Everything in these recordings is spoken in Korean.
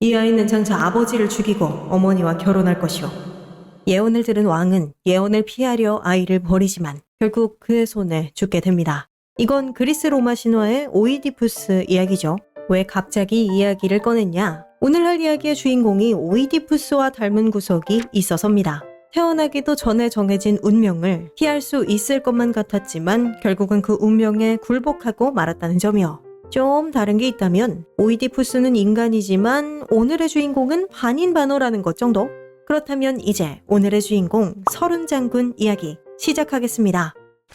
이 아이는 장차 아버지를 죽이고 어머니와 결혼할 것이오. 예언을 들은 왕은 예언을 피하려 아이를 버리지만 결국 그의 손에 죽게 됩니다. 이건 그리스 로마 신화의 오이디푸스 이야기죠. 왜 갑자기 이 이야기를 꺼냈냐? 오늘 할 이야기의 주인공이 오이디푸스와 닮은 구석이 있어서입니다. 태어나기도 전에 정해진 운명을 피할 수 있을 것만 같았지만 결국은 그 운명에 굴복하고 말았다는 점이요. 좀 다른 게 있다면 오이디푸스는 인간이지만 오늘의 주인공은 반인반어라는 것 정도? 그렇다면 이제 오늘의 주인공 서른 장군 이야기 시작하겠습니다.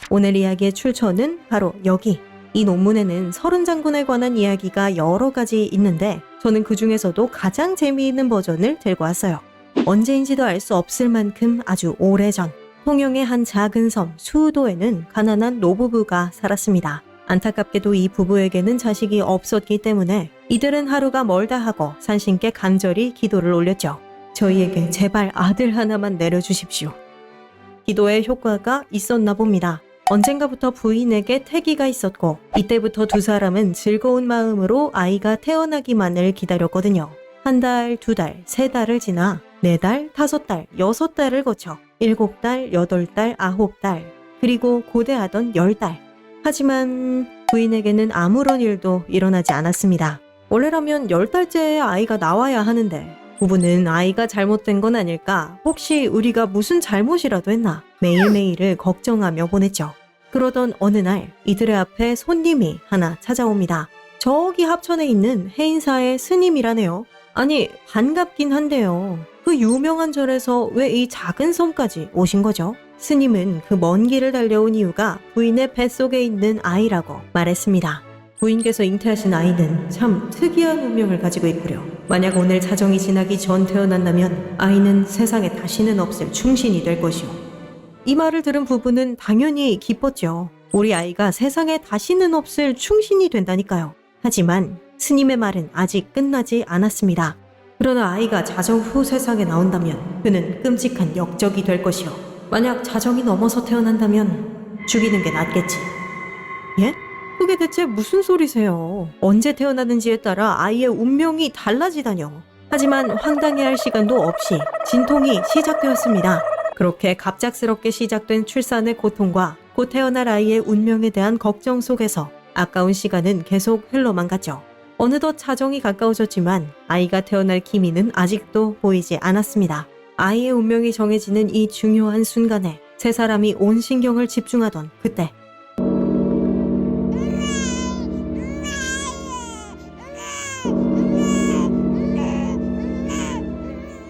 오늘 이야기의 출처는 바로 여기. 이 논문에는 서른 장군에 관한 이야기가 여러 가지 있는데 저는 그 중에서도 가장 재미있는 버전을 들고 왔어요. 언제인지도 알 수 없을 만큼 아주 오래전 통영의 한 작은 섬 수우도에는 가난한 노부부가 살았습니다. 안타깝게도 이 부부에게는 자식이 없었기 때문에 이들은 하루가 멀다 하고 산신께 간절히 기도를 올렸죠. 저희에게 제발 아들 하나만 내려주십시오. 기도의 효과가 있었나 봅니다. 언젠가부터 부인에게 태기가 있었고 이때부터 두 사람은 즐거운 마음으로 아이가 태어나기만을 기다렸거든요. 한 달, 두 달, 세 달을 지나 네 달, 다섯 달, 여섯 달을 거쳐 일곱 달, 여덟 달, 아홉 달, 그리고 고대하던 열 달. 하지만 부인에게는 아무런 일도 일어나지 않았습니다. 원래라면 열 달째에 아이가 나와야 하는데 부부는 아이가 잘못된 건 아닐까? 혹시 우리가 무슨 잘못이라도 했나? 매일매일을 걱정하며 보냈죠. 그러던 어느 날 이들의 앞에 손님이 하나 찾아옵니다. 저기 합천에 있는 해인사의 스님이라네요. 아니, 반갑긴 한데요. 그 유명한 절에서 왜 이 작은 섬까지 오신 거죠? 스님은 그 먼 길을 달려온 이유가 부인의 뱃속에 있는 아이라고 말했습니다. 부인께서 잉태하신 아이는 참 특이한 운명을 가지고 있구려. 만약 오늘 자정이 지나기 전 태어난다면 아이는 세상에 다시는 없을 충신이 될 것이오. 이 말을 들은 부부는 당연히 기뻤죠. 우리 아이가 세상에 다시는 없을 충신이 된다니까요. 하지만 스님의 말은 아직 끝나지 않았습니다. 그러나 아이가 자정 후 세상에 나온다면 그는 끔찍한 역적이 될 것이오. 만약 자정이 넘어서 태어난다면 죽이는 게 낫겠지. 예? 그게 대체 무슨 소리세요? 언제 태어나는지에 따라 아이의 운명이 달라지다뇨. 하지만 황당해할 시간도 없이 진통이 시작되었습니다. 그렇게 갑작스럽게 시작된 출산의 고통과 곧 태어날 아이의 운명에 대한 걱정 속에서 아까운 시간은 계속 흘러만 갔죠. 어느덧 자정이 가까워졌지만 아이가 태어날 기미는 아직도 보이지 않았습니다. 아이의 운명이 정해지는 이 중요한 순간에 세 사람이 온 신경을 집중하던 그때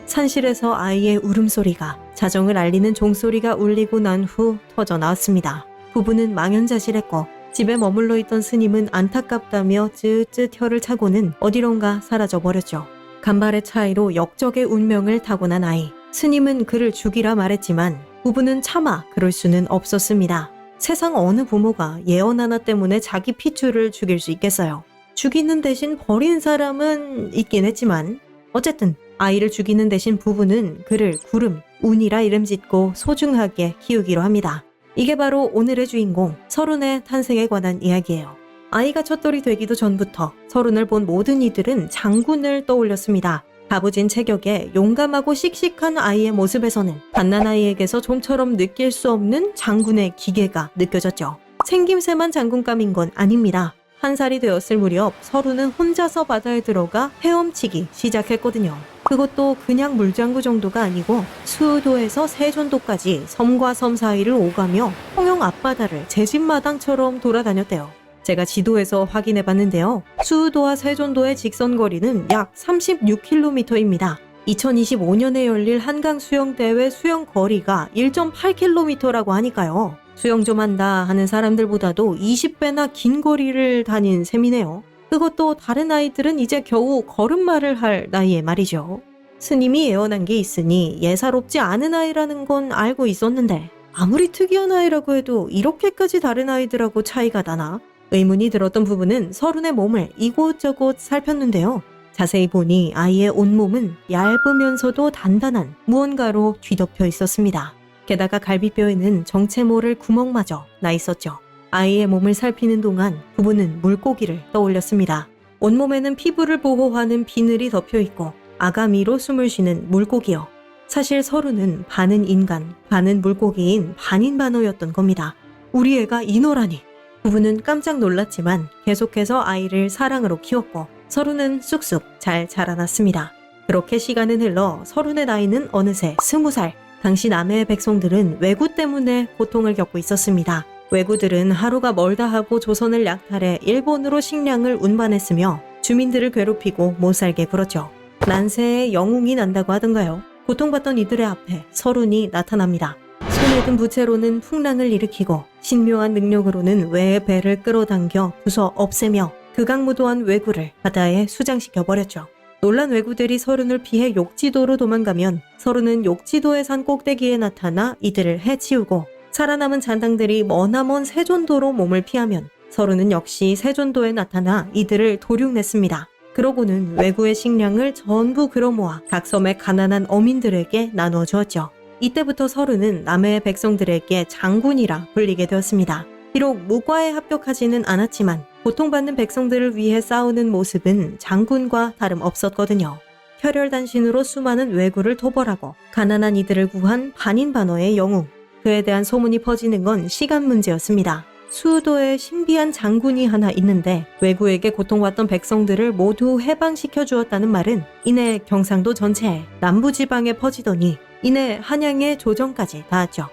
산실에서 아이의 울음소리가 자정을 알리는 종소리가 울리고 난 후 터져 나왔습니다. 부부는 망연자실했고 집에 머물러 있던 스님은 안타깝다며 쯔쯔 혀를 차고는 어디론가 사라져 버렸죠. 간발의 차이로 역적의 운명을 타고난 아이. 스님은 그를 죽이라 말했지만 부부는 차마 그럴 수는 없었습니다. 세상 어느 부모가 예언 하나 때문에 자기 피줄을 죽일 수 있겠어요. 죽이는 대신 버린 사람은 있긴 했지만 어쨌든 아이를 죽이는 대신 부부는 그를 구름, 운이라 이름 짓고 소중하게 키우기로 합니다. 이게 바로 오늘의 주인공 서른의 탄생에 관한 이야기예요. 아이가 첫돌이 되기도 전부터 서른을 본 모든 이들은 장군을 떠올렸습니다. 다부진 체격에 용감하고 씩씩한 아이의 모습에서는 갓난아이에게서 좀처럼 느낄 수 없는 장군의 기계가 느껴졌죠. 생김새만 장군감인 건 아닙니다. 한 살이 되었을 무렵 서른은 혼자서 바다에 들어가 헤엄치기 시작했거든요. 그것도 그냥 물장구 정도가 아니고 수도에서 세존도까지 섬과 섬 사이를 오가며 통영 앞바다를 제 집 마당처럼 돌아다녔대요. 제가 지도에서 확인해 봤는데요. 수도와 세존도의 직선 거리는 약 36km입니다. 2025년에 열릴 한강 수영대회 수영 거리가 1.8km라고 하니까요. 수영 좀 한다 하는 사람들보다도 20배나 긴 거리를 다닌 셈이네요. 그것도 다른 아이들은 이제 겨우 걸음마를 할 나이에 말이죠. 스님이 예언한 게 있으니 예사롭지 않은 아이라는 건 알고 있었는데 아무리 특이한 아이라고 해도 이렇게까지 다른 아이들하고 차이가 나나? 의문이 들었던 부분은 서른의 몸을 이곳저곳 살폈는데요. 자세히 보니 아이의 온몸은 얇으면서도 단단한 무언가로 뒤덮여 있었습니다. 게다가 갈비뼈에는 정체 모를 구멍마저 나 있었죠. 아이의 몸을 살피는 동안 부부는 물고기를 떠올렸습니다. 온몸에는 피부를 보호하는 비늘이 덮여 있고 아가미로 숨을 쉬는 물고기요. 사실 서루는 반은 인간, 반은 물고기인 반인 반어였던 겁니다. 우리 애가 인어라니. 부부는 깜짝 놀랐지만 계속해서 아이를 사랑으로 키웠고 서루는 쑥쑥 잘 자라났습니다. 그렇게 시간은 흘러 서른의 나이는 어느새 스무 살. 당시 남해의 백성들은 왜구 때문에 고통을 겪고 있었습니다. 왜구들은 하루가 멀다 하고 조선을 약탈해 일본으로 식량을 운반했으며 주민들을 괴롭히고 못 살게 굴었죠. 난세에 영웅이 난다고 하던가요. 고통받던 이들의 앞에 서른이 나타납니다. 손에 든 부채로는 풍랑을 일으키고 신묘한 능력으로는 외의 배를 끌어당겨 부숴 없애며 극악무도한 왜구를 바다에 수장시켜 버렸죠. 놀란 왜구들이 서른을 피해 욕지도로 도망가면 서른은 욕지도의 산 꼭대기에 나타나 이들을 해치우고 살아남은 잔당들이 머나먼 세존도로 몸을 피하면 서른은 역시 세존도에 나타나 이들을 도륙냈습니다. 그러고는 왜구의 식량을 전부 끌어모아 각 섬의 가난한 어민들에게 나누어 주었죠. 이때부터 서른은 남해의 백성들에게 장군이라 불리게 되었습니다. 비록 무과에 합격하지는 않았지만 고통받는 백성들을 위해 싸우는 모습은 장군과 다름없었거든요. 혈혈단신으로 수많은 왜구를 토벌하고 가난한 이들을 구한 반인반어의 영웅. 그에 대한 소문이 퍼지는 건 시간 문제였습니다. 수도에 신비한 장군이 하나 있는데 왜구에게 고통받던 백성들을 모두 해방시켜 주었다는 말은 이내 경상도 전체에 남부지방에 퍼지더니 이내 한양의 조정까지 닿았죠.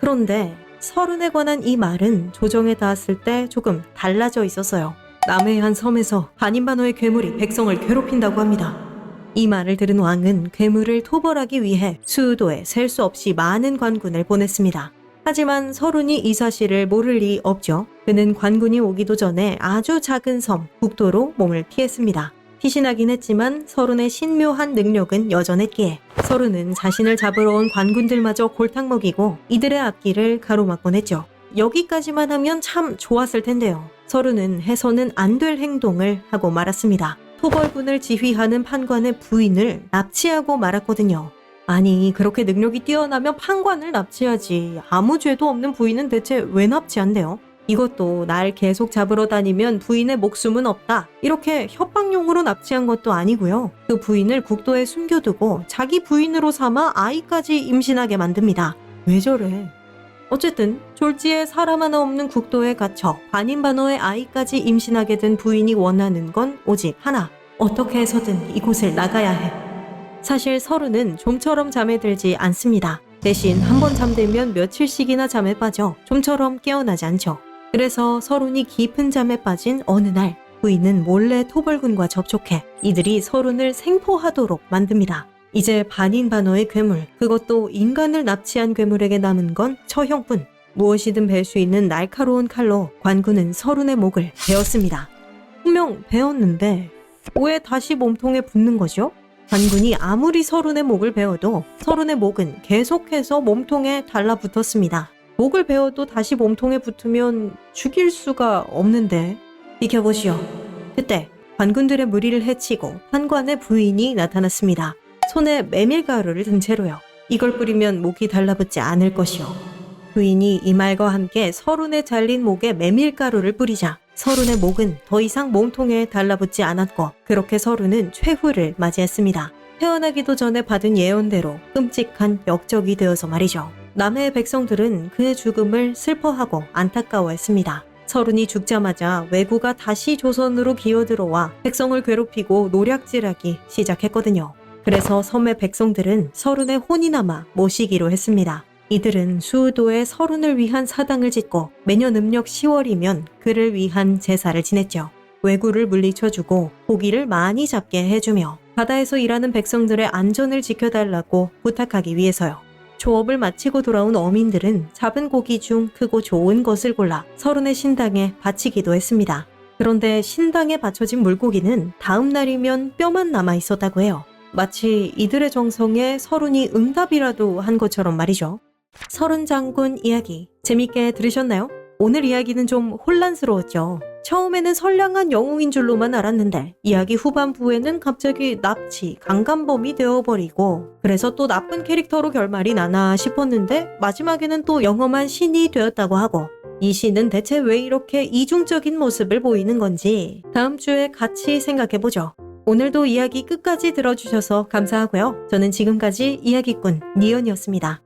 그런데 서른에 관한 이 말은 조정에 닿았을 때 조금 달라져 있었어요. 남해의 한 섬에서 반인반어의 괴물이 백성을 괴롭힌다고 합니다. 이 말을 들은 왕은 괴물을 토벌하기 위해 수도에 셀 수 없이 많은 관군을 보냈습니다. 하지만 서른이 이 사실을 모를 리 없죠. 그는 관군이 오기도 전에 아주 작은 섬, 북도로 몸을 피했습니다. 피신하긴 했지만 서른의 신묘한 능력은 여전했기에 서른은 자신을 잡으러 온 관군들마저 골탕 먹이고 이들의 앞길을 가로막곤 했죠. 여기까지만 하면 참 좋았을 텐데요. 서른은 해서는 안 될 행동을 하고 말았습니다. 토벌군을 지휘하는 판관의 부인을 납치하고 말았거든요. 아니 그렇게 능력이 뛰어나면 판관을 납치하지 아무 죄도 없는 부인은 대체 왜 납치한대요? 이것도 날 계속 잡으러 다니면 부인의 목숨은 없다. 이렇게 협박용으로 납치한 것도 아니고요. 그 부인을 국도에 숨겨두고 자기 부인으로 삼아 아이까지 임신하게 만듭니다. 왜 저래? 어쨌든 졸지에 사람 하나 없는 국도에 갇혀 반인반어의 아이까지 임신하게 된 부인이 원하는 건 오직 하나. 어떻게 해서든 이곳을 나가야 해. 사실 서른은 좀처럼 잠에 들지 않습니다. 대신 한 번 잠들면 며칠씩이나 잠에 빠져 좀처럼 깨어나지 않죠. 그래서 서른이 깊은 잠에 빠진 어느 날 부인은 몰래 토벌군과 접촉해 이들이 서른을 생포하도록 만듭니다. 이제 반인 반어의 괴물, 그것도 인간을 납치한 괴물에게 남은 건 처형뿐. 무엇이든 벨수 있는 날카로운 칼로 관군은 서른의 목을 베었습니다. 분명 베었는데 왜 다시 몸통에 붙는 거죠? 관군이 아무리 서른의 목을 베어도 서른의 목은 계속해서 몸통에 달라붙었습니다. 목을 베어도 다시 몸통에 붙으면 죽일 수가 없는데 비켜보시오. 그때 관군들의 무리를 해치고 판관의 부인이 나타났습니다. 손에 메밀가루를 든 채로요. 이걸 뿌리면 목이 달라붙지 않을 것이오. 부인이 이 말과 함께 서른의 잘린 목에 메밀가루를 뿌리자 서른의 목은 더 이상 몸통에 달라붙지 않았고 그렇게 서른은 최후를 맞이했습니다. 태어나기도 전에 받은 예언대로 끔찍한 역적이 되어서 말이죠. 남해의 백성들은 그의 죽음을 슬퍼하고 안타까워했습니다. 서른이 죽자마자 왜구가 다시 조선으로 기어들어와 백성을 괴롭히고 노략질하기 시작했거든요. 그래서 섬의 백성들은 서른의 혼이나마 모시기로 했습니다. 이들은 수도에 서른을 위한 사당을 짓고 매년 음력 10월이면 그를 위한 제사를 지냈죠. 왜구를 물리쳐주고 고기를 많이 잡게 해주며 바다에서 일하는 백성들의 안전을 지켜달라고 부탁하기 위해서요. 조업을 마치고 돌아온 어민들은 잡은 고기 중 크고 좋은 것을 골라 서른의 신당에 바치기도 했습니다. 그런데 신당에 바쳐진 물고기는 다음 날이면 뼈만 남아 있었다고 해요. 마치 이들의 정성에 서른이 응답이라도 한 것처럼 말이죠. 서른 장군 이야기 재밌게 들으셨나요? 오늘 이야기는 좀 혼란스러웠죠. 처음에는 선량한 영웅인 줄로만 알았는데 이야기 후반부에는 갑자기 납치, 강간범이 되어버리고 그래서 또 나쁜 캐릭터로 결말이 나나 싶었는데 마지막에는 또 영험한 신이 되었다고 하고 이 시는 대체 왜 이렇게 이중적인 모습을 보이는 건지 다음 주에 같이 생각해보죠. 오늘도 이야기 끝까지 들어주셔서 감사하고요. 저는 지금까지 이야기꾼 니언이었습니다.